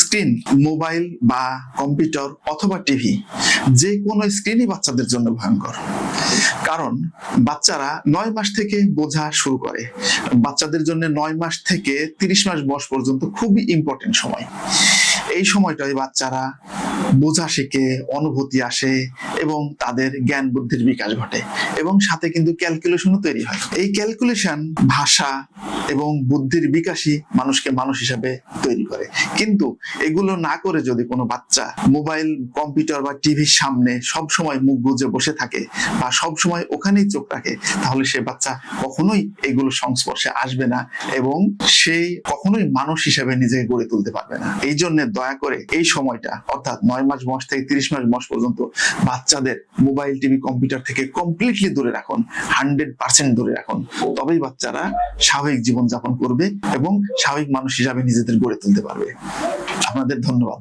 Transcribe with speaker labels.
Speaker 1: Screen mobile বা computer অথবা TV যে কোনো স্ক্রিনই বাচ্চাদের জন্য ভয়ঙ্কর। কারণ বাচ্চারা নয় মাস থেকে বোঝা শুরু করে। বাচ্চাদের জন্য নয় মাস থেকে তিরিশ মাস বয়স পর্যন্ত খুবই ইম্পর্টেন্ট সময়। এই সময়টায় বাচ্চারা বোঝা শিখে, অনুভূতি আসে এবং তাদের জ্ঞান বুদ্ধির বিকাশ ঘটে। এবং সাথে কিন্তু ক্যালকুলেশনও তৈরি হয়। এই ক্যালকুলেশন ভাষা এবং বুদ্ধির বিকাশই মানুষকে মানুষ হিসাবে তৈরি করে। কিন্তু এগুলো না করে যদি কোনো বাচ্চা মোবাইল, কম্পিউটার বা টিভির সামনে সব সময় মুখ বুজে বসে থাকে বা সব সময় ওখানেই চোখ রাখে, তাহলে সে বাচ্চা কখনোই এগুলো সংস্পর্শে আসবে না এবং সে কখনোই মানুষ হিসাবে নিজেকে গড়ে তুলতে পারবে না। এই জন্য দয়া করে এই সময়টা, অর্থাৎ নয় মাস বয়স থেকে তিরিশ মাস মাস পর্যন্ত বাচ্চাদের মোবাইল টিভি কম্পিউটার থেকে কমপ্লিটলি দূরে রাখুন হান্ড্রেড পার্সেন্ট দূরে রাখুন। তবেই বাচ্চারা স্বাভাবিক জীবন যাপন করবে এবং স্বাভাবিক মানুষ হিসাবে নিজেদের গড়ে তুলতে পারবে। আপনাদের ধন্যবাদ।